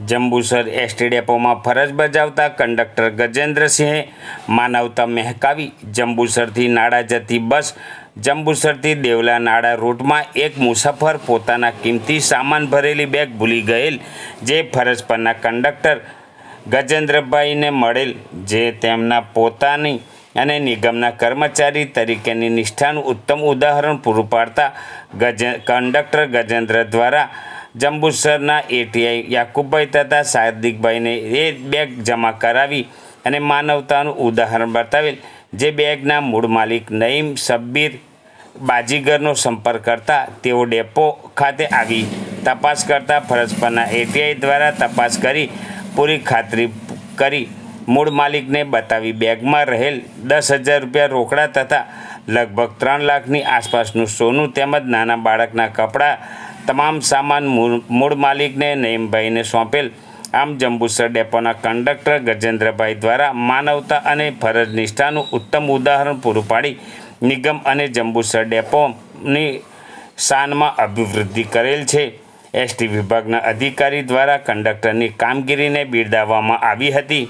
Jambusar ST ડેપોમાં ફરજ બજાવતા conductor ગજેન્દ્રસિંહે માનવતા મહેકાવી જંબુસરથી નાડા જતી બસ જંબુસરથી દેવલા નાડા રૂટમાં એક મુસાફર પોતાના કિંમતી સામાન ભરેલી બેગ ભૂલી ગયેલ, જે ફરજ પરના કંડક્ટર ગજેન્દ્રભાઈને મળેલ, જે તેમના પોતાની અને નિગમના કર્મચારી તરીકેની નિષ્ઠાનું ઉત્તમ ઉદાહરણ પૂરું પાડતા ગજે, કંડક્ટર ગજેન્દ્ર દ્વારા જંબુસરના એટીઆઈ યાકુબભાઈ તથા સાદિકભાઈને એ બેગ જમા કરાવી અને માનવતાનું ઉદાહરણ બતાવેલ, જે બેગના મૂળ માલિક નઈમ શબ્બીર બાજીગરનો સંપર્ક કરતા તેઓ ડેપો ખાતે આવી તપાસ કરતા ફરજ પરના એટીઆઈ દ્વારા તપાસ કરી, પૂરી ખાતરી કરી મૂળ માલિકને બતાવી બેગમાં રહેલ દસ હજાર રૂપિયા રોકડા તથા લગભગ ત્રણ લાખની આસપાસનું સોનું તેમજ નાના બાળકના કપડાં, તમામ સામાન મૂળ માલિકને નઈમભાઈને સોંપેલ. આમ જંબુસર ડેપોના કંડક્ટર ગજેન્દ્રભાઈ દ્વારા માનવતા અને ફરજ નિષ્ઠાનું ઉત્તમ ઉદાહરણ પૂરું પાડી નિગમ અને જંબુસર ડેપોની શાનમાં અભિવૃદ્ધિ કરેલ છે. એસટી વિભાગના અધિકારી દ્વારા કંડક્ટરની કામગીરીને બિરદાવવામાં આવી હતી.